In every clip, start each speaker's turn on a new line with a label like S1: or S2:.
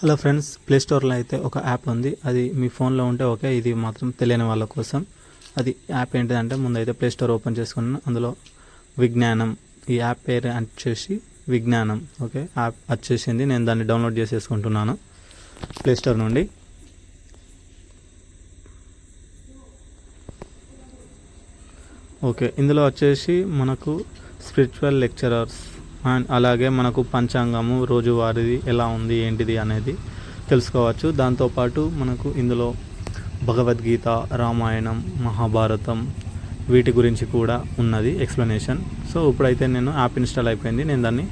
S1: Hello friends play స్టోర్లో అయితే ఒక యాప్ ఉంది. అది మీ ఫోన్లో ఉంటే ఓకే ఇది మాత్రం తెలియని వాళ్ళ కోసం. అది యాప్ ఏంటిదంటే ముందైతే ప్లే స్టోర్ ఓపెన్ చేసుకున్నాను. అందులో విజ్ఞానం ఈ యాప్ పేరు వచ్చేసి విజ్ఞానం ఓకే? యాప్ వచ్చేసింది. నేను దాన్ని డౌన్లోడ్ చేసేసుకుంటున్నాను. ప్లే స్టోర్ నుండి. ఓకే ఇందులో వచ్చేసి మనకు స్పిరిచువల్ లెక్చరర్స్ అండ్ అలాగే మనకు పంచాంగము రోజువారీది ఎలా ఉంది ఏంటిది అనేది తెలుసుకోవచ్చు. దాంతోపాటు మనకు ఇందులో భగవద్గీత రామాయణం మహాభారతం వీటి గురించి కూడా ఉన్నది ఎక్స్ప్లెనేషన్. సో ఇప్పుడైతే నేను యాప్ ఇన్స్టాల్ అయిపోయింది. నేను దాన్ని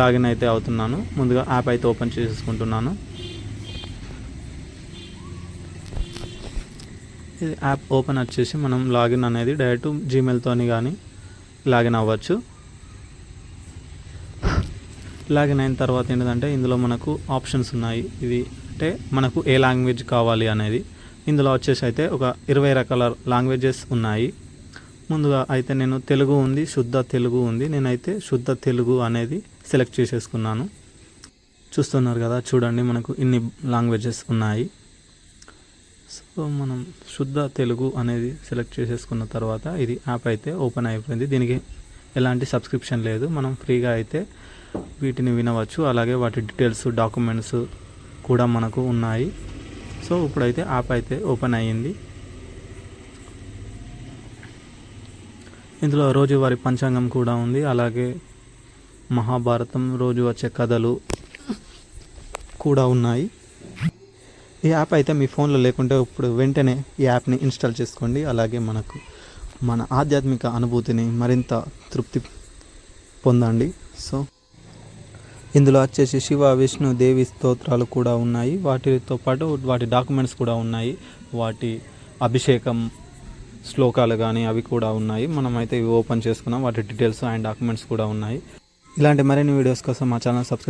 S1: లాగిన్ అయితే అవుతున్నాను. ముందుగా యాప్ అయితే ఓపెన్ చేసేసుకుంటున్నాను. ఇది యాప్ ఓపెన్ వచ్చేసి మనం లాగిన్ అనేది డైరెక్ట్ జీమెయిల్తోని కానీ లాగిన్ అవ్వచ్చు. లాగిన్ అయిన తర్వాత ఏంటంటే ఇందులో మనకు ఆప్షన్స్ ఉన్నాయి. ఇది అంటే మనకు ఏ లాంగ్వేజ్ కావాలి అనేది. ఇందులో వచ్చేసి అయితే ఒక ఇరవై రకాల లాంగ్వేజెస్ ఉన్నాయి. ముందుగా అయితే నేను తెలుగు ఉంది శుద్ధ తెలుగు ఉంది. నేనైతే శుద్ధ తెలుగు అనేది సెలెక్ట్ చేసేసుకున్నాను. చూస్తున్నారు కదా చూడండి మనకు ఇన్ని లాంగ్వేజెస్ ఉన్నాయి. సో మనం శుద్ధ తెలుగు అనేది సెలెక్ట్ చేసేసుకున్న తర్వాత ఇది యాప్ అయితే ఓపెన్ అయిపోయింది. దీనికి ఎలాంటి సబ్స్క్రిప్షన్ లేదు. మనం ఫ్రీగా అయితే వీటిని వినవచ్చు. అలాగే వాటి డీటెయిల్స్ డాక్యుమెంట్స్ కూడా మనకు ఉన్నాయి. సో ఇప్పుడైతే యాప్ అయితే ఓపెన్ అయ్యింది. ఇందులో రోజువారి పంచాంగం కూడా ఉంది. అలాగే మహాభారతం రోజు వచ్చే కథలు కూడా ఉన్నాయి. ఈ యాప్ అయితే మీ ఫోన్లో లేకుంటే ఇప్పుడు వెంటనే ఈ యాప్ని ఇన్స్టాల్ చేసుకోండి. అలాగే మనకు మన ఆధ్యాత్మిక అనుభూతిని మరింత తృప్తి పొందండి. సో ఇందులో వచ్చేసి శివ విష్ణు దేవి స్తోత్రాలు కూడా ఉన్నాయి. వాటితో పాటు వాటి డాక్యుమెంట్స్ కూడా ఉన్నాయి. వాటి అభిషేకం శ్లోకాలు కానీ అవి కూడా ఉన్నాయి. మనమైతే ఇవి ఓపెన్ చేసుకున్నాం. వాటి డీటెయిల్స్ అండ్ డాక్యుమెంట్స్ కూడా ఉన్నాయి. ఇలాంటి మరిన్ని వీడియోస్ కోసం మా ఛానల్ సబ్స్క్రైబ్